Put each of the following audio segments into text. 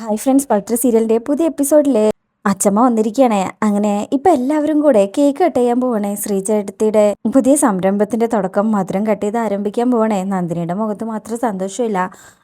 Hi friends Pattar സീരിയലിന്റെ പുതിയ എപ്പിസോഡിൽ അച്ചമ്മ വന്നിരിക്കുകയാണ് അങ്ങനെ ഇപ്പൊ എല്ലാവരും കൂടെ കേക്ക് കട്ട് ചെയ്യാൻ പോവാണേ. ശ്രീചേട്ടത്തിയുടെ പുതിയ സംരംഭത്തിന്റെ തുടക്കം മധുരം കട്ട് ചെയ്ത് ആരംഭിക്കാൻ പോവാണ്. നന്ദിനിയുടെ മുഖത്ത് മാത്രം സന്തോഷമില്ല.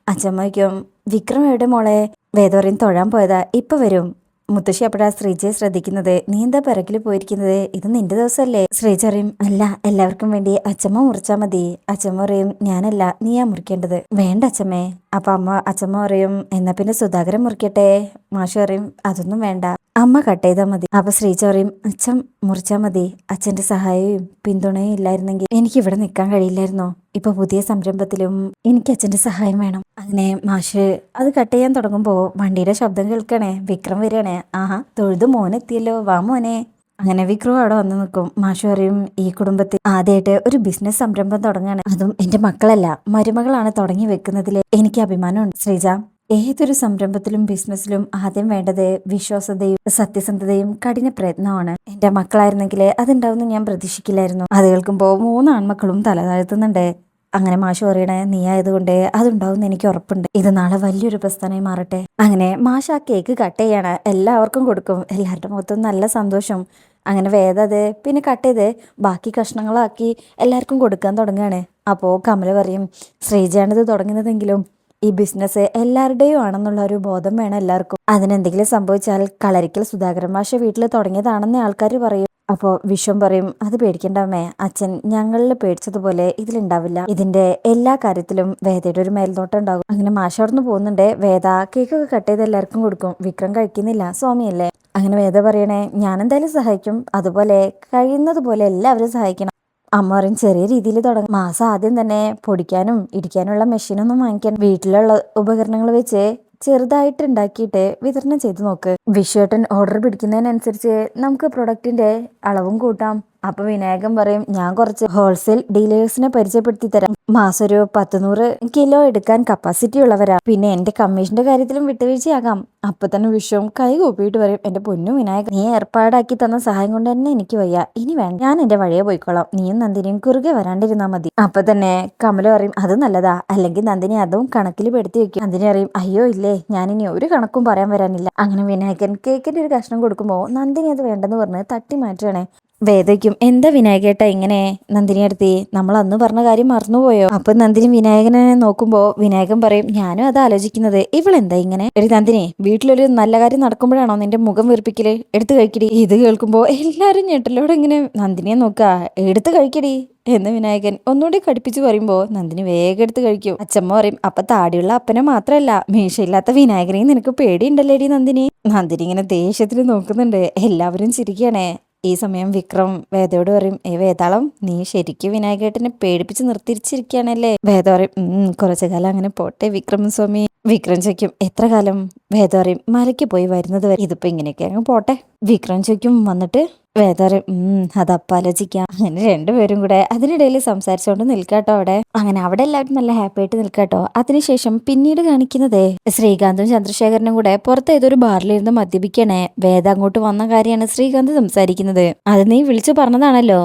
അച്ചമ്മയ്ക്കും വിക്രം എവിടെ മോളെ വേദോറിയും തൊഴാൻ പോയതാ. ഇപ്പൊ വരും. മുത്തശ്ശി അപ്പോഴാ ശ്രീജയെ ശ്രദ്ധിക്കുന്നത്. നീ എന്താ പിറകിൽ പോയിരിക്കുന്നത്? ഇത് നിന്റെ ദിവസമല്ലേ ശ്രീജ അല്ല എല്ലാവർക്കും വേണ്ടി അച്ഛമ്മ മുറിച്ചാ മതി. അച്ഛമ്മ പറയും ഞാനല്ല നീയാ മുറിക്കേണ്ടത്. വേണ്ട അച്ഛമ്മേ അപ്പൊ അമ്മ അച്ഛമ്മ പറയും എന്നാ പിന്നെ സുധാകരൻ മുറിക്കട്ടെ? മാഷ് പറയും അതൊന്നും വേണ്ട. അമ്മ കട്ട് ചെയ്താൽ മതി. അപ്പൊ ശ്രീചോറയും അച്ഛൻ മുറിച്ചാൽ മതി. അച്ഛന്റെ സഹായവും പിന്തുണയും ഇല്ലായിരുന്നെങ്കിൽ എനിക്ക് ഇവിടെ നിൽക്കാൻ കഴിയില്ലായിരുന്നോ? ഇപ്പൊ പുതിയ സംരംഭത്തിലും എനിക്ക് അച്ഛന്റെ സഹായം വേണം. അങ്ങനെ മാഷ് അത് കട്ട് ചെയ്യാൻ തുടങ്ങുമ്പോ വണ്ടിയുടെ ശബ്ദം കേൾക്കണേ. വിക്രം വരികയാണേ. ആഹാ തൊഴുത് മോനെത്തിയല്ലോ. വാ മോനെ. അങ്ങനെ വിക്രം അവിടെ വന്നു നിൽക്കും മാഷു പറയും ഈ കുടുംബത്തിൽ ആദ്യമായിട്ട് ഒരു ബിസിനസ് സംരംഭം തുടങ്ങാണ്. അതും എന്റെ മക്കളല്ല. മരുമകളാണ് തുടങ്ങി വെക്കുന്നതിൽ എനിക്ക് അഭിമാനമുണ്ട്. ശ്രീജ ഏതൊരു സംരംഭത്തിലും ബിസിനസ്സിലും ആദ്യം വേണ്ടത് വിശ്വാസതയും സത്യസന്ധതയും കഠിന പ്രയത്നമാണ്. എന്റെ മക്കളായിരുന്നെങ്കിൽ അതുണ്ടാവുമെന്ന് ഞാൻ പ്രതീക്ഷിക്കില്ലായിരുന്നു. അത് കേൾക്കുമ്പോൾ മൂന്ന് ആൺമക്കളും തല താഴ്ത്തുന്നുണ്ട്. അങ്ങനെ മാഷ് പറയണേ നീ ആയതുകൊണ്ട് അതുണ്ടാവും എനിക്ക് ഉറപ്പുണ്ട്. ഇത് നാളെ വലിയൊരു പ്രസ്ഥാനമായി മാറട്ടെ. അങ്ങനെ മാഷ് ആ കേക്ക് കട്ട് ചെയ്യാണ്. എല്ലാവർക്കും കൊടുക്കും. എല്ലാവരുടെ മുഖത്തും നല്ല സന്തോഷം. അങ്ങനെ വേദ അത് പിന്നെ കട്ട് ചെയ്ത് ബാക്കി കഷ്ണങ്ങളാക്കി എല്ലാവർക്കും കൊടുക്കാൻ തുടങ്ങുകയാണ്. അപ്പോൾ കമല പറയും ശ്രീജയാണിത് തുടങ്ങുന്നതെങ്കിലും ഈ ബിസിനസ് എല്ലാവരുടെയും ആണെന്നുള്ള ഒരു ബോധം വേണം എല്ലാവർക്കും. അതിനെന്തെങ്കിലും സംഭവിച്ചാൽ കളരിക്കൽ സുധാകരൻ മാഷ വീട്ടിൽ തുടങ്ങിയതാണെന്ന് ആൾക്കാർ പറയും. അപ്പോൾ വിശ്വം പറയും അത് പേടിക്കണ്ടമ്മേ അച്ഛൻ ഞങ്ങളിൽ പേടിച്ചതുപോലെ ഇതിലുണ്ടാവില്ല. ഇതിന്റെ എല്ലാ കാര്യത്തിലും വേദയുടെ ഒരു മേൽനോട്ടം ഉണ്ടാകും. അങ്ങനെ മാഷ അവിടുന്ന് പോകുന്നുണ്ട്. വേദ കേക്കൊക്കെ കട്ട് ചെയ്ത് എല്ലാവർക്കും കൊടുക്കും. വിക്രം കഴിക്കുന്നില്ല. സ്വാമിയല്ലേ? അങ്ങനെ വേദ പറയണേ ഞാൻ എന്തായാലും സഹായിക്കും. അതുപോലെ കഴിയുന്നത് പോലെ എല്ലാവരും സഹായിക്കണം. അമ്മ പറയും ചെറിയ രീതിയിൽ തുടങ്ങും. മാസം ആദ്യം തന്നെ പൊടിക്കാനും ഇടിക്കാനുള്ള മെഷീനൊന്നും വാങ്ങിക്കാൻ. വീട്ടിലുള്ള ഉപകരണങ്ങൾ വെച്ച് ചെറുതായിട്ട് ഉണ്ടാക്കിയിട്ട് വിതരണം ചെയ്ത് നോക്ക്. വിഷുവേട്ടൻ ഓർഡർ പിടിക്കുന്നതിനനുസരിച്ച് നമുക്ക് പ്രൊഡക്റ്റിന്റെ അളവും കൂട്ടാം. അപ്പൊ വിനായകൻ പറയും ഞാൻ കുറച്ച് ഹോൾസെയിൽ ഡീലേഴ്സിനെ പരിചയപ്പെടുത്തി തരാം. മാസം ഒരു പത്തുനൂറ് കിലോ എടുക്കാൻ കപ്പാസിറ്റി ഉള്ളവരാ. പിന്നെ എന്റെ കമ്മീഷന്റെ കാര്യത്തിലും വിട്ടുവീഴ്ചയാകാം. അപ്പൊ തന്നെ വിഷവും കൈ കൂപ്പിയിട്ട് പറയും എന്റെ പൊന്നു വിനായകൻ നീ ഏർപ്പാടാക്കി തന്ന സഹായം കൊണ്ട് തന്നെ എനിക്ക് വയ്യ. ഇനി വേണ്ട. ഞാൻ എന്റെ വഴിയെ പോയിക്കോളാം. നീയും നന്ദിനിയും കുറുകെ വരാണ്ടിരുന്നാ മതി. അപ്പൊ തന്നെ കമല പറയും അത് നല്ലതാ. അല്ലെങ്കിൽ നന്ദിനി അതും കണക്കിൽ പെടുത്തി വെക്കും. നന്ദിനി അറിയും അയ്യോ ഇല്ലേ. ഇനി ഒരു കണക്കും പറയാൻ വരാനില്ല. അങ്ങനെ വിനായകൻ കേക്കിന്റെ ഒരു കഷ്ണം കൊടുക്കുമ്പോൾ നന്ദിനി അത് വേണ്ടെന്ന് പറഞ്ഞ് തട്ടി മാറ്റുകയാണേ. വേദയ്ക്കും എന്താ വിനായകേട്ട ഇങ്ങനെ നന്ദിനി അടുത്തി? നമ്മൾ അന്ന് പറഞ്ഞ കാര്യം മറന്നുപോയോ? അപ്പൊ നന്ദിനി വിനായകനെ നോക്കുമ്പോ വിനായകൻ പറയും ഞാനും അത് ആലോചിക്കുന്നത്. ഇവളെന്താ ഇങ്ങനെ? എടി നന്ദിനി വീട്ടിലൊരു നല്ല കാര്യം നടക്കുമ്പോഴാണോ നിന്റെ മുഖം വീർപ്പിക്കൽ? എടുത്തു കഴിക്കടി. ഇത് കേൾക്കുമ്പോ എല്ലാരും ഞെട്ടലോടെ ഇങ്ങനെ നന്ദിനിയെ നോക്ക എടുത്തു കഴിക്കടി. എന്ന് വിനായകൻ ഒന്നുകൂടി കടിപ്പിച്ച് പറയുമ്പോ നന്ദിനി വേഗം എടുത്ത് കഴിക്കും. അച്ഛമ്മ പറയും അപ്പൊ താടിയുള്ള അപ്പനെ മാത്രല്ല മീശയില്ലാത്ത വിനായകനെയും നിനക്ക് പേടിയുണ്ടല്ലേടി നന്ദിനി? നന്ദിനി ഇങ്ങനെ ദേഷ്യത്തിൽ നോക്കുന്നുണ്ട്. എല്ലാവരും ചിരിക്കണേ ഈ സമയം വിക്രം വേദയോട് പറയും ഏ വേതാളം നീ ശരിക്കും വിനായകേട്ടനെ പേടിപ്പിച്ച് നിർത്തിരിച്ചിരിക്കുകയാണല്ലേ വേദ പറയും കുറച്ചു കാലം അങ്ങനെ പോട്ടെ വിക്രം സ്വാമി. വിക്രം ചോദിക്കും എത്ര കാലം? വേദ പറയും മലയ്ക്ക് പോയി വരുന്നത് വരെ ഇതിപ്പോ ഇങ്ങനെയൊക്കെ അങ്ങ് പോട്ടെ. വിക്രം ചോദിക്കും വന്നിട്ട് വേദ പറയും ഉം അതപ്പ ആലോചിക്കാം അങ്ങനെ രണ്ടുപേരും കൂടെ അതിനിടയിൽ സംസാരിച്ചുകൊണ്ട് നിൽക്കാട്ടോ അവിടെ. അങ്ങനെ അവിടെ എല്ലാവരും നല്ല ഹാപ്പി ആയിട്ട് നിൽക്കാട്ടോ. അതിനുശേഷം പിന്നീട് കാണിക്കുന്നതേ ശ്രീകാന്തും ചന്ദ്രശേഖരനും കൂടെ പുറത്ത് ഏതൊരു ബാറിലിരുന്ന് മദ്യപിക്കണേ. വേദ അങ്ങോട്ട് വന്ന കാര്യമാണ് ശ്രീകാന്ത് സംസാരിക്കുന്നത്. അത് നീ വിളിച്ചു പറഞ്ഞതാണല്ലോ.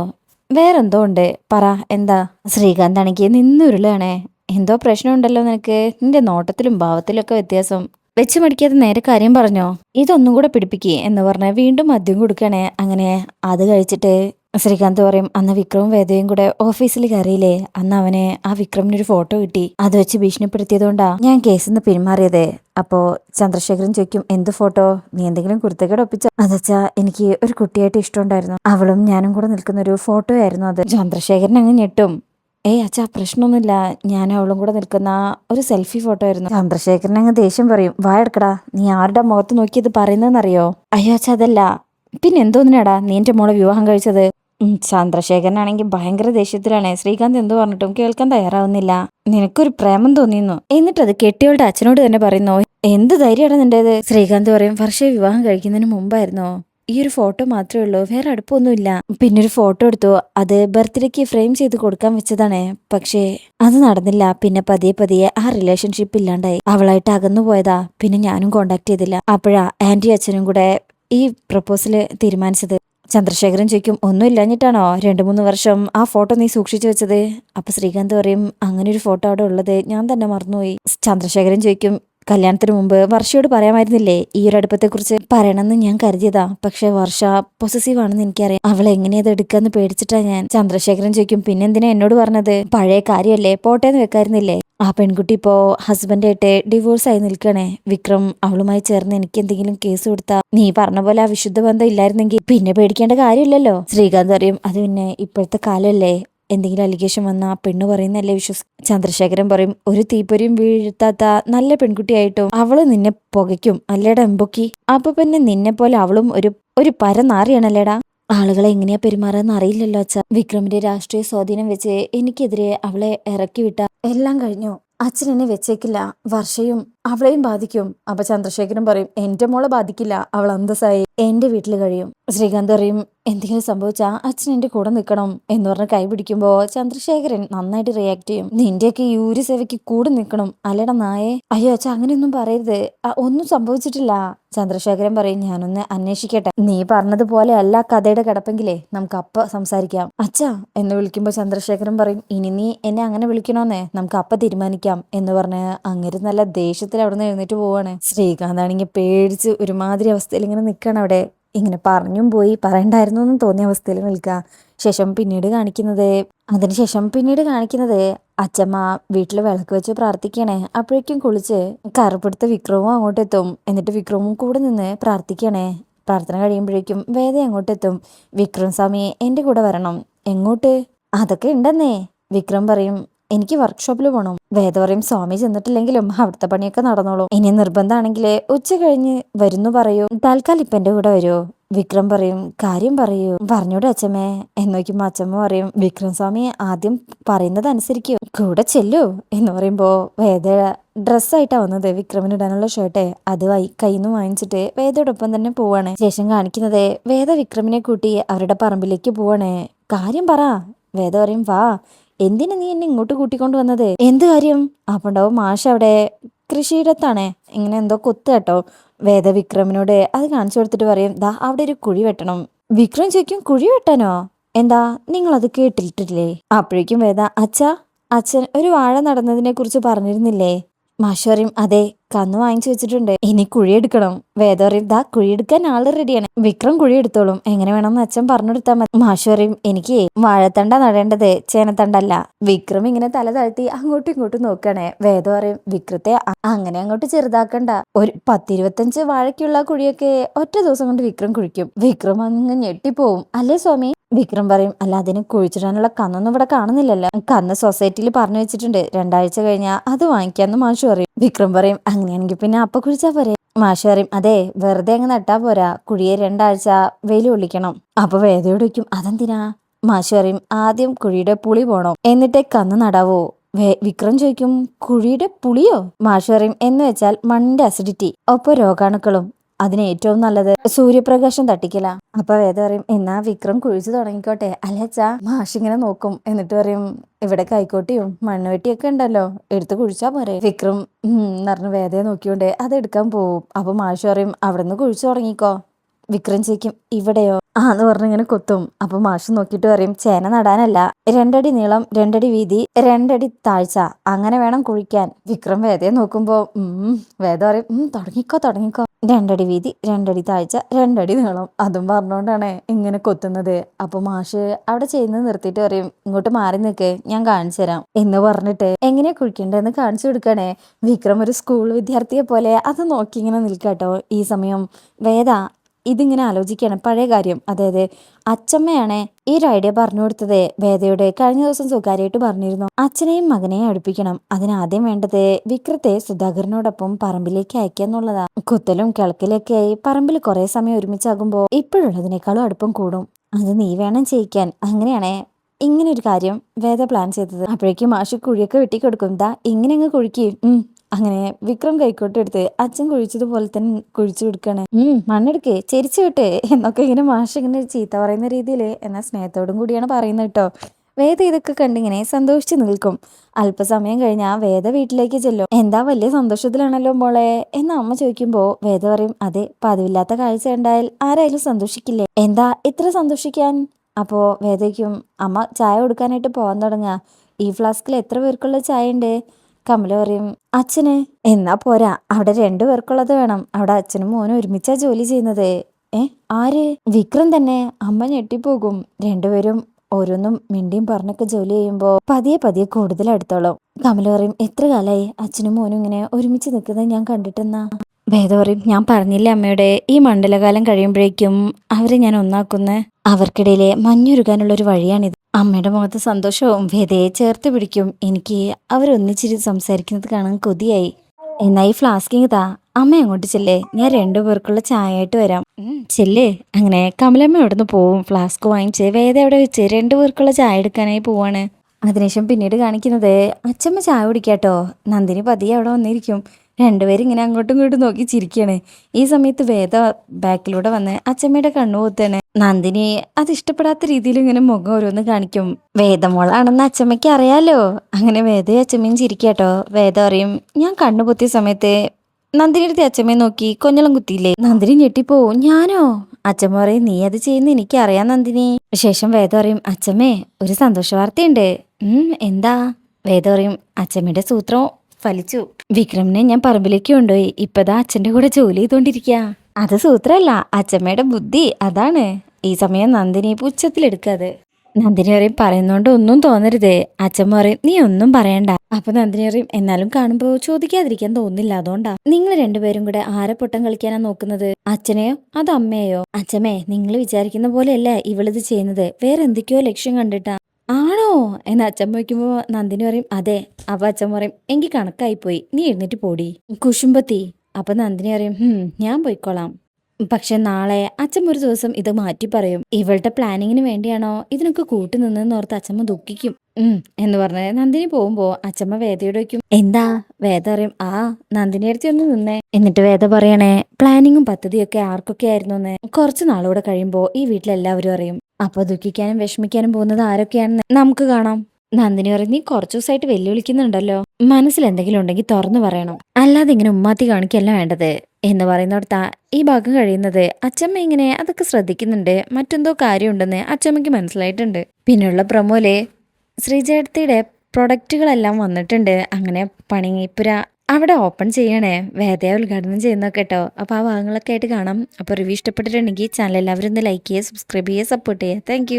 വേറെന്തോ ഉണ്ട്? പറ എന്താ? ശ്രീകാന്ത് ആണെങ്കിൽ നിന്നുരുളാണേ. എന്തോ പ്രശ്നമുണ്ടല്ലോ നിനക്ക്. നിന്റെ നോട്ടത്തിലും ഭാവത്തിലും ഒക്കെ വ്യത്യാസം. വെച്ച് മടിക്കാതെ നേരെ കാര്യം പറഞ്ഞോ? ഇതൊന്നും കൂടെ പിടിപ്പിക്കേ എന്ന് പറഞ്ഞ് വീണ്ടും മദ്യം കൊടുക്കണേ. അങ്ങനെ അത് കഴിച്ചിട്ട് ശ്രീകാന്ത് പറയും അന്ന് വിക്രവും വേദയും കൂടെ ഓഫീസിൽ കയറിയില്ലേ? അന്ന് അവനെ ആ വിക്രമിനൊരു ഫോട്ടോ കിട്ടി. അത് വെച്ച് ഭീഷണിപ്പെടുത്തിയതുകൊണ്ടാ ഞാൻ കേസിൽ നിന്ന് പിന്മാറിയത്. അപ്പോ ചന്ദ്രശേഖരൻ ചോദിക്കും എന്ത് ഫോട്ടോ? നീ എന്തെങ്കിലും കുരുത്തക്കേട് ഒപ്പിച്ച അതച്ചാ എനിക്ക് ഒരു കുട്ടിയായിട്ട് ഇഷ്ടമുണ്ടായിരുന്നു. അവളും ഞാനും കൂടെ നിൽക്കുന്ന ഒരു ഫോട്ടോ ആയിരുന്നു അത്. ചന്ദ്രശേഖരൻ അങ്ങ് ഞെട്ടും. ഏയ് അച്ഛാ പ്രശ്നമൊന്നുമില്ല. ഞാൻ അവളും കൂടെ നിൽക്കുന്ന ഒരു സെൽഫി ഫോട്ടോ ആയിരുന്നു. ചന്ദ്രശേഖരൻ അങ്ങ് ദേഷ്യം പറയും. വായെടുക്കടാ നീ ആരുടെ മുഖത്ത് നോക്കി ഇത് പറയുന്നതെന്നറിയോ? അയ്യോ അച്ഛാ അതല്ല. പിന്നെ എന്തോന്നിനാടാ നീ എന്റെ മോളെ വിവാഹം കഴിച്ചത്. ചന്ദ്രശേഖരനാണെങ്കിൽ ഭയങ്കര ദേഷ്യത്തിലാണ്. ശ്രീകാന്ത് എന്തു പറഞ്ഞിട്ടും കേൾക്കാൻ തയ്യാറാവുന്നില്ല. നിനക്കൊരു പ്രേമം തോന്നിയെന്നു? എന്നിട്ട് അത് കെട്ടിയവളുടെ അച്ഛനോട് തന്നെ പറയുന്നു? എന്ത് ധൈര്യമാണ് നിന്റേത് ശ്രീകാന്ത് പറയും. വർഷയെ വിവാഹം കഴിക്കുന്നതിന് മുമ്പായിരുന്നോ? ഈ ഒരു ഫോട്ടോ മാത്രമേ ഉള്ളൂ. വേറെ അടുപ്പൊന്നുമില്ല. പിന്നെ ഒരു ഫോട്ടോ എടുത്തു. അത് ബർത്ത്ഡേക്ക് ഫ്രെയിം ചെയ്ത് കൊടുക്കാൻ വെച്ചതാണ്. പക്ഷേ അത് നടന്നില്ല. പിന്നെ പതിയെ പതിയെ ആ റിലേഷൻഷിപ്പ് ഇല്ലാണ്ടായി. അവളായിട്ട് അകന്നു പോയതാ. പിന്നെ ഞാനും കോണ്ടാക്ട് ചെയ്തില്ല. അപ്പോഴാ ആന്റി അച്ഛനും കൂടെ ഈ പ്രപ്പോസൽ തീരുമാനിച്ചത്. ചന്ദ്രശേഖരൻ ചോദിക്കും ഒന്നും ഇല്ലാഞ്ഞിട്ടാണോ രണ്ടു മൂന്ന് വർഷം ആ ഫോട്ടോ നീ സൂക്ഷിച്ചു വെച്ചത്? അപ്പൊ ശ്രീകാന്ത് പറയും അങ്ങനെ ഒരു ഫോട്ടോ അവിടെ ഉള്ളത് ഞാൻ തന്നെ മറന്നുപോയി. ചന്ദ്രശേഖരൻ ചോദിക്കും കല്യാണത്തിന് മുമ്പ് വർഷയോട് പറയാമായിരുന്നില്ലേ ഈ ഒരു അടുപ്പത്തെക്കുറിച്ച്? പറയണമെന്ന് ഞാൻ കരുതിയതാ. പക്ഷെ വർഷ പൊസസീവ് ആണെന്ന് എനിക്കറിയാം. അവൾ എങ്ങനെയത് എടുക്കാന്ന് പേടിച്ചിട്ടാ ഞാൻ. ചന്ദ്രശേഖരൻ ചോദിക്കും പിന്നെ എന്തിനാ എന്നോട് പറഞ്ഞത്? പഴയ കാര്യമല്ലേ പോട്ടേന്ന് വെക്കായിരുന്നില്ലേ? ആ പെൺകുട്ടി ഇപ്പോ ഹസ്ബൻഡായിട്ട് ഡിവോഴ്സ് ആയി നിൽക്കണേ. വിക്രം അവളുമായി ചേർന്ന് എനിക്ക് എന്തെങ്കിലും കേസ് കൊടുത്താ. നീ പറഞ്ഞ പോലെ ആ വിശുദ്ധ ബന്ധം ഇല്ലായിരുന്നെങ്കിൽ പിന്നെ പേടിക്കേണ്ട കാര്യമില്ലല്ലോ. ശ്രീകാന്ത് പറയും അത് പിന്നെ ഇപ്പോഴത്തെ കാലമല്ലേ എന്തെങ്കിലും അലിഗേഷൻ വന്ന ആ പെണ്ണ് പറയുന്നല്ലേ വിശ്വസ് ചന്ദ്രശേഖരൻ പറയും ഒരു തീപ്പൊരിയും വീഴ്ത്താത്ത നല്ല പെൺകുട്ടിയായിട്ടും അവൾ നിന്നെ പുകയ്ക്കും അല്ലേടാ എമ്പൊക്കി? അപ്പൊ പിന്നെ നിന്നെ പോലെ അവളും ഒരു ഒരു പരനാറിയാണല്ലേടാ? ആളുകളെ എങ്ങനെയാ പെരുമാറാന്ന് അറിയില്ലല്ലോ അച്ഛ. വിക്രമിന്റെ രാഷ്ട്രീയ സ്വാധീനം വെച്ച് എനിക്കെതിരെ അവളെ ഇറക്കി വിട്ട എല്ലാം കഴിഞ്ഞു. അച്ഛൻ എന്നെ വെച്ചേക്കില്ല. വർഷയും അവളെയും ബാധിക്കും. അപ്പൊ ചന്ദ്രശേഖരൻ പറയും എന്റെ മോളെ ബാധിക്കില്ല. അവൾ അന്തസ്സായി. എന്റെ വീട്ടിൽ കഴിയും. ശ്രീകാന്ത് പറയും എന്തെങ്കിലും സംഭവിച്ചാ അച്ഛൻ എന്റെ കൂടെ നിൽക്കണം എന്ന് പറഞ്ഞ് കൈ പിടിക്കുമ്പോ ചന്ദ്രശേഖരൻ നന്നായിട്ട് റിയാക്ട് ചെയ്യും. നിന്റെയൊക്കെ ഊര് സേവയ്ക്ക് കൂടെ നിൽക്കണം അല്ലടാ നായേ. അയ്യോ അച്ഛ അങ്ങനെയൊന്നും പറയരുത്. ഒന്നും സംഭവിച്ചിട്ടില്ല. ചന്ദ്രശേഖരൻ പറയും ഞാനൊന്ന് അന്വേഷിക്കട്ടെ. നീ പറഞ്ഞതുപോലെ അല്ല കഥയുടെ കിടപ്പെങ്കിലേ നമുക്ക് അപ്പ സംസാരിക്കാം. അച്ഛാ എന്ന് വിളിക്കുമ്പോൾ ചന്ദ്രശേഖരൻ പറയും ഇനി നീ എന്നെ അങ്ങനെ വിളിക്കണോന്നേ? നമുക്ക് അപ്പ തീരുമാനിക്കാം. എന്ന് പറഞ്ഞ് അങ്ങനെ നല്ല ദേഷ്യത്തിൽ അവിടെ നിന്ന് എഴുന്നേറ്റ് പോവാണ്. ശ്രീകാന്ത് ആണെങ്കിൽ പേടിച്ച് ഒരുമാതിരി അവസ്ഥയിൽ ഇങ്ങനെ നിൽക്കണം അവിടെ. ഇങ്ങനെ പറഞ്ഞും പോയി പറയണ്ടായിരുന്നു എന്ന് തോന്നിയ അവസ്ഥയിൽ നിൽക്കുക ശേഷം പിന്നീട് കാണിക്കുന്നത് അതിനുശേഷം പിന്നീട് കാണിക്കുന്നത് അച്ഛമ്മ വീട്ടിൽ വിളക്ക് വെച്ച് പ്രാർത്ഥിക്കണേ. അപ്പോഴേക്കും കുളിച്ച് കറുപ്പെടുത്ത വിക്രവും അങ്ങോട്ട് എത്തും എന്നിട്ട് വിക്രമും കൂടെ നിന്ന് പ്രാർത്ഥിക്കണേ. പ്രാർത്ഥന കഴിയുമ്പോഴേക്കും വേദ അങ്ങോട്ട് എത്തും വിക്രം സ്വാമി എന്റെ കൂടെ വരണം. എങ്ങോട്ട്? അതൊക്കെ ഉണ്ടെന്നേ വിക്രം പറയും. എനിക്ക് വർക്ക്ഷോപ്പിൽ പോകണം വേദ പറയും സ്വാമി ചെന്നിട്ടില്ലെങ്കിലും അവിടുത്തെ പണിയൊക്കെ നടന്നോളും. ഇനി നിർബന്ധമാണെങ്കിൽ ഉച്ച കഴിഞ്ഞ് വരുന്നു പറയൂ. തൽക്കാലം ഇപ്പൊ എന്റെ കൂടെ വരുമോ വിക്രം പറയും കാര്യം പറയൂ. പറഞ്ഞൂടെ അച്ഛമ്മേ. എന്ന് നോക്കുമ്പോൾ അച്ഛമ്മ പറയും വിക്രം സ്വാമി ആദ്യം പറയുന്നത് അനുസരിക്കൂ കൂടെ ചെല്ലൂ. എന്ന് പറയുമ്പോൾ വേദ ഡ്രസ്സായിട്ടാ വന്നത്. വിക്രമിന് ഇടാനുള്ള ഷർട്ട് അത് വൈ കയ്യിൽ നിന്ന് വാങ്ങിച്ചിട്ട് വേദയോടൊപ്പം തന്നെ പോവാണ്. ശേഷം കാണിക്കുന്നത് വേദ വിക്രമിനെ കൂട്ടി അവരുടെ പറമ്പിലേക്ക് പോവാണ്. കാര്യം പറ. വേദ പറയും വാ. എന്തിനാ നീ എന്നെ ഇങ്ങോട്ട് കൂട്ടിക്കൊണ്ട് വന്നത്? എന്ത് കാര്യം? അപ്പൊ ഉണ്ടാവും മാഷ് അവിടെ കൃഷിയിടത്താണ്. ഇങ്ങനെ എന്തോ കൊത്ത് കേട്ടോ. വേദവിക്രമിനോട് അത് കാണിച്ചു കൊടുത്തിട്ട് പറയും ദാ അവിടെ ഒരു കുഴി വെട്ടണം. വിക്രം ചോദിക്കും കുഴി വെട്ടാനോ? എന്താ നിങ്ങൾ അത് കേട്ടിട്ടില്ലേ? അപ്പോഴേക്കും വേദ അച്ഛ അച്ഛൻ ഒരു വാഴ നടന്നതിനെ കുറിച്ച് പറഞ്ഞിരുന്നില്ലേ? മാഷ് പറയും അതെ കന്ന് വാങ്ങിച്ചു വെച്ചിട്ടുണ്ട്. ഇനി കുഴിയെടുക്കണം വേദ പറയും ദാ കുഴിയെടുക്കാൻ ആൾ റെഡിയാണ് വിക്രം കുഴിയെടുത്തോളും എങ്ങനെ വേണമെന്ന് അച്ഛൻ പറഞ്ഞെടുത്താൽ മതി. മാഷ് പറയും എനിക്ക് വാഴത്തണ്ട നടേണ്ടത് ചേനത്തണ്ടല്ല വിക്രം ഇങ്ങനെ തല താഴ്ത്തി അങ്ങോട്ടും ഇങ്ങോട്ടും നോക്കണേ വേദ പറയും വിക്രത്തെ അങ്ങനെ അങ്ങോട്ട് ചെറുതാക്കണ്ട. ഒരു പത്തിരുപത്തഞ്ച് വാഴയ്ക്കുള്ള കുഴിയൊക്കെ ഒറ്റ ദിവസം കൊണ്ട് വിക്രം കുഴിക്കും. വിക്രം അങ്ങ് ഞെട്ടിപ്പോവും. അല്ലേ സ്വാമി? വിക്രം പറയും അല്ല അതിനെ കുഴിച്ചിടാനുള്ള കന്നൊന്നും ഇവിടെ കാണുന്നില്ലല്ലോ. കന്ന് സൊസൈറ്റിയിൽ പറഞ്ഞു വെച്ചിട്ടുണ്ട്. രണ്ടാഴ്ച കഴിഞ്ഞാൽ അത് വാങ്ങിക്കാന്ന് മാഷു പറയും. വിക്രം പറയും അങ്ങനെയാണെങ്കിൽ പിന്നെ അപ്പ കുഴിച്ചാ പോരെ? മാഷു പറയും അതെ വെറുതെ അങ്ങ് നട്ടാ പോരാ. കുഴിയെ രണ്ടാഴ്ച വെയിൽ ഒളിക്കണം അപ്പൊ വേദയോട് വയ്ക്കും അതെന്തിനാ? മാഷു പറയും ആദ്യം കുഴിയുടെ പുളി പോണോ. എന്നിട്ടേ കന്ന് നടാവോ. വിക്രം ചോദിക്കും കുഴിയുടെ പുളിയോ? മാഷു പറയും എന്ന് വെച്ചാൽ മണ്ണിന്റെ അസിഡിറ്റി ഒപ്പം രോഗാണുക്കളും അതിന് ഏറ്റവും നല്ലത് സൂര്യപ്രകാശം തട്ടിക്കല. അപ്പൊ വേദ പറയും എന്നാ വിക്രം കുഴിച്ചു തുടങ്ങിക്കോട്ടെ. അല്ലച്ചാ മാഷ് ഇങ്ങനെ നോക്കും. എന്നിട്ട് പറയും ഇവിടെ കൈക്കോട്ടിയും മണ്ണുവെട്ടിയൊക്കെ ഉണ്ടല്ലോ. എടുത്ത് കുഴിച്ചാ പോരെ. വിക്രം പറഞ്ഞ് വേദയെ നോക്കിയോണ്ട് അത് എടുക്കാൻ പോവും. അപ്പൊ മാഷ് പറയും അവിടെ നിന്ന് കുഴിച്ചു തുടങ്ങിക്കോ. വിക്രം ചോദിക്കും ഇവിടെയോ? ആ എന്ന് പറഞ്ഞ് ഇങ്ങനെ കൊത്തും. അപ്പൊ മാഷ് നോക്കിയിട്ട് പറയും ചേന നടാനല്ല. രണ്ടടി നീളം രണ്ടടി വീതി രണ്ടടി താഴ്ച. അങ്ങനെ വേണം കുഴിക്കാൻ. വിക്രം വേദയെ നോക്കുമ്പോ ഉം വേദ പറയും ഉം തുടങ്ങിക്കോ തുടങ്ങിക്കോ. രണ്ടടി വീതി രണ്ടടി താഴ്ച രണ്ടടി നീളം. അതും പറഞ്ഞുകൊണ്ടാണ് ഇങ്ങനെ കൊത്തുന്നത്. അപ്പൊ മാഷ് അവിടെ ചെയ്യുന്നത് നിർത്തിയിട്ട് പറയും ഇങ്ങോട്ട് മാറി നിൽക്ക് ഞാൻ കാണിച്ചു തരാം. എന്ന് പറഞ്ഞിട്ട് എങ്ങനെയാ കുഴിക്കണ്ടെന്ന് കാണിച്ചു കൊടുക്കണേ. വിക്രം ഒരു സ്കൂൾ വിദ്യാർത്ഥിയെ പോലെ അത് നോക്കി ഇങ്ങനെ നിൽക്കാട്ടോ. ഈ സമയം വേദ ഇതിങ്ങനെ ആലോചിക്കുകയാണ്. പഴയ കാര്യം അതായത് അച്ചമ്മയാണ് ഈ ഒരു ഐഡിയ പറഞ്ഞു കൊടുത്തത്. വേദയോട് കഴിഞ്ഞ ദിവസം സ്വകാര്യമായിട്ട് പറഞ്ഞിരുന്നു. അച്ഛനെയും മകനെയും അടുപ്പിക്കണം. അതിനാദ്യം വേണ്ടത് വിക്രത്തെ സുധാകരനോടൊപ്പം പറമ്പിലേക്ക് അയക്കുക എന്നുള്ളതാ. കുത്തലും കിളക്കിലൊക്കെ ആയി പറമ്പിൽ കുറെ സമയം ഒരുമിച്ചാകുമ്പോൾ ഇപ്പോഴുള്ളതിനേക്കാളും അടുപ്പം കൂടും. അത് നീ വേണം ചെയ്യിക്കാൻ. അങ്ങനെയാണേ ഇങ്ങനെ ഒരു കാര്യം വേദ പ്ലാൻ ചെയ്തത്. അപ്പോഴേക്കും മാഷി കുഴിയൊക്കെ വെട്ടിക്കൊടുക്കും. ദാ ഇങ്ങനെ അങ്ങ് കുഴിക്കും. ഉം അങ്ങനെ വിക്രം കൈക്കോട്ട് എടുത്ത് അച്ഛൻ കുഴിച്ചതുപോലെ തന്നെ കുഴിച്ചു കൊടുക്കണേ ഉം മണ്ണെടുക്കേ ചെരിച്ചു വിട്ടേ എന്നൊക്കെ ഇങ്ങനെ മാഷ് ഇങ്ങനെ ചീത്ത പറയുന്ന രീതിയിൽ എന്നാൽ സ്നേഹത്തോടും കൂടിയാണ് പറയുന്നത് കേട്ടോ. വേദ ഇതൊക്കെ കണ്ടിങ്ങനെ സന്തോഷിച്ചു നിൽക്കും. അല്പസമയം കഴിഞ്ഞാൽ വേദ വീട്ടിലേക്ക് ചെല്ലും. എന്താ വലിയ സന്തോഷത്തിലാണല്ലോ മോളെ? എന്ന് അമ്മ ചോദിക്കുമ്പോ വേദ പറയും അതെ പതിവില്ലാത്ത കാഴ്ച ഉണ്ടായാൽ ആരായാലും സന്തോഷിക്കില്ലേ? എന്താ ഇത്ര സന്തോഷിക്കാൻ? അപ്പോ വേദയ്ക്കും അമ്മ ചായ കൊടുക്കാനായിട്ട് പോകാൻ തുടങ്ങുക ഈ ഫ്ലാസ്കിൽ എത്ര പേർക്കുള്ള ചായ ഉണ്ട്? കമല പറയും അച്ഛന് എന്നാ പോരാ അവിടെ രണ്ടു പേർക്കുള്ളത് വേണം. അവിടെ അച്ഛനും മോനും ഒരുമിച്ചാ ജോലി ചെയ്യുന്നത്. ഏ ആര്? വിക്രം തന്നെ. അമ്മ ഞെട്ടിപ്പോകും. രണ്ടുപേരും ഓരോന്നും മിണ്ടിയും പറഞ്ഞൊക്കെ ജോലി ചെയ്യുമ്പോ പതിയെ പതിയെ കൂടുതൽ അടുത്തോളും. കമല പറയും എത്ര കാലായി? അച്ഛനും മോനും ഇങ്ങനെ ഒരുമിച്ച് നിൽക്കുന്നത് ഞാൻ കണ്ടിട്ടെന്നാ? ഭേദ പറയും ഞാൻ പറഞ്ഞില്ല അമ്മയുടെ ഈ മണ്ഡലകാലം കഴിയുമ്പോഴേക്കും അവരെ ഞാൻ ഒന്നാക്കുന്ന? അവർക്കിടയിലെ മഞ്ഞുരുകാനുള്ള ഒരു വഴിയാണിത്. അമ്മയുടെ മുഖത്ത് സന്തോഷവും ഭേദയെ ചേർത്ത് പിടിക്കും. എനിക്ക് അവരൊന്നിച്ചിരി സംസാരിക്കുന്നത് കാണാൻ കൊതിയായി. എന്നാ ഈ ഫ്ലാസ്കിങ് താ. അമ്മ അങ്ങോട്ട് ചെല്ലേ. ഞാൻ രണ്ടു പേർക്കുള്ള ചായ ആയിട്ട് വരാം ചെല്ലേ. അങ്ങനെ കമലമ്മ അവിടുന്ന് പോവും? ഫ്ലാസ്ക് വാങ്ങിച്ച് വേദ അവിടെ വെച്ച് രണ്ടു പേർക്കുള്ള ചായ എടുക്കാനായി പോവാണ്. അതിനുശേഷം പിന്നീട് കാണിക്കുന്നത് അച്ഛമ്മ ചായ കുടിക്കാട്ടോ. നന്ദിനി പതി അവിടെ വന്നിരിക്കും. രണ്ടുപേരും ഇങ്ങനെ അങ്ങോട്ടും ഇങ്ങോട്ടും നോക്കി ചിരിക്കുകയാണ് ഈ സമയത്ത് വേദ ബാക്കിലൂടെ വന്ന് അച്ചമ്മയുടെ കണ്ണു പോത്താണ് നന്ദിനി അത് ഇഷ്ടപ്പെടാത്ത രീതിയിൽ ഇങ്ങനെ മുഖം ഓരോന്ന് കാണിക്കും. വേദമോളാണെന്ന് അച്ചമ്മയ്ക്ക് അറിയാലോ. അങ്ങനെ വേദയും അച്ഛമ്മയും ചിരിക്കാട്ടോ. വേദ പറയും ഞാൻ കണ്ണു പൊത്തിയ സമയത്ത് നന്ദിനി അച്ചമ്മയെ നോക്കി കൊഞ്ഞളം കുത്തിയില്ലേ? നന്ദിനി ഞെട്ടിപ്പോവും. ഞാനോ? അച്ഛമ്മ പറയും നീ അത് ചെയ്യുന്ന എനിക്ക് അറിയാം നന്ദിനി. ശേഷം വേദ പറയും അച്ഛമ്മേ ഒരു സന്തോഷ വാർത്തയുണ്ട് എന്താ? വേദ പറയും അച്ഛമ്മയുടെ സൂത്രം ഫലിച്ചു. വിക്രമിനെ ഞാൻ പറമ്പിലേക്ക് കൊണ്ടുപോയി. ഇപ്പതാ അച്ഛന്റെ കൂടെ ജോലി ചെയ്തോണ്ടിരിക്ക. അത് സൂത്രല്ല. അച്ഛമ്മയുടെ ബുദ്ധി അതാണ്. ഈ സമയം നന്ദിനി പുച്ഛത്തിലെടുക്കാതെ നന്ദിനി പറയും പറയുന്നോണ്ട് ഒന്നും തോന്നരുത്. അച്ഛമ്മ പറയും നീ ഒന്നും പറയണ്ട. അപ്പൊ നന്ദിനി പറയും എന്നാലും കാണുമ്പോ ചോദിക്കാതിരിക്കാൻ തോന്നില്ല. അതുകൊണ്ടാ. നിങ്ങൾ രണ്ടുപേരും കൂടെ ആരെ പൊട്ടം കളിക്കാനാ നോക്കുന്നത്? അച്ഛനെയോ അത് അമ്മയോ അച്ഛമ്മേ നിങ്ങൾ വിചാരിക്കുന്ന പോലെയല്ല ഇവളിത് ചെയ്യുന്നത്. വേറെ എന്തൊക്കെയോ ലക്ഷ്യം കണ്ടിട്ടാ. ആണോ? എന്ന് അച്ഛൻ വയ്ക്കുമ്പോ നന്ദിനി പറയും അതെ. അപ്പൊ അച്ഛൻ പറയും എനിക്ക് കണക്കായി പോയി. നീ എഴുന്നേറ്റ് പോടി. കുശുമ്പത്തി അപ്പൊ നന്ദിനി പറയും ഞാൻ പോയിക്കോളാം. പക്ഷെ നാളെ അച്ഛൻ ഒരു ദിവസം ഇത് മാറ്റി പറയും. ഇവളുടെ പ്ലാനിങ്ങിന് വേണ്ടിയാണോ ഇതിനൊക്കെ കൂട്ടുനിന്നെന്ന് ഓർത്ത് അച്ഛമ്മ ദുഃഖിക്കും. എന്ന് പറഞ്ഞ് നന്ദിനി പോകുമ്പോ അച്ഛമ്മ വേദയോട് വയ്ക്കും എന്താ? വേദ പറയും ആ നന്ദിനി അടുത്ത് ഒന്ന് നിന്നേ. എന്നിട്ട് വേദ പറയണേ പ്ലാനിങ്ങും പദ്ധതിയൊക്കെ ആർക്കൊക്കെ ആയിരുന്നു എന്ന്? കുറച്ച് നാളൂടെ കഴിയുമ്പോ ഈ വീട്ടിലെല്ലാവരും അറിയും. അപ്പൊ ദുഃഖിക്കാനും വിഷമിക്കാനും പോകുന്നത് ആരൊക്കെയാണെന്ന് നമുക്ക് കാണാം. നന്ദിനി പറഞ്ഞ് നീ കുറച്ചു ദിവസമായിട്ട് വെല്ലുവിളിക്കുന്നുണ്ടല്ലോ. മനസ്സിൽ എന്തെങ്കിലും ഉണ്ടെങ്കിൽ തുറന്നു പറയണം. അല്ലാതെ ഇങ്ങനെ ഉമ്മാത്തി കാണിക്കല്ല വേണ്ടത്. എന്ന് പറയുന്നിടത്താ ഈ ഭാഗം കഴിയുന്നത് അച്ചമ്മ ഇങ്ങനെ അതൊക്കെ ശ്രദ്ധിക്കുന്നുണ്ട്. മറ്റെന്തോ കാര്യമുണ്ടെന്ന് അച്ചമ്മയ്ക്ക് മനസ്സിലായിട്ടുണ്ട്. പിന്നെയുള്ള പ്രമോലെ ശ്രീജയത്തിയുടെ പ്രൊഡക്റ്റുകളെല്ലാം വന്നിട്ടുണ്ട്. അങ്ങനെ പണിങ്ങിപ്പുര അവിടെ ഓപ്പൺ ചെയ്യണേ. വേദയ ഉദ്ഘാടനം ചെയ്യുന്നൊക്കെ കേട്ടോ. അപ്പോൾ ആ ഭാഗങ്ങളൊക്കെ ആയിട്ട് കാണാം. അപ്പോൾ റിവ്യൂ ഇഷ്ടപ്പെട്ടിട്ടുണ്ടെങ്കിൽ ചാനൽ എല്ലാവരും ഒന്ന് ലൈക്ക് ചെയ്യുക സബ്സ്ക്രൈബ് ചെയ്യുക സപ്പോർട്ട് ചെയ്യുക. താങ്ക്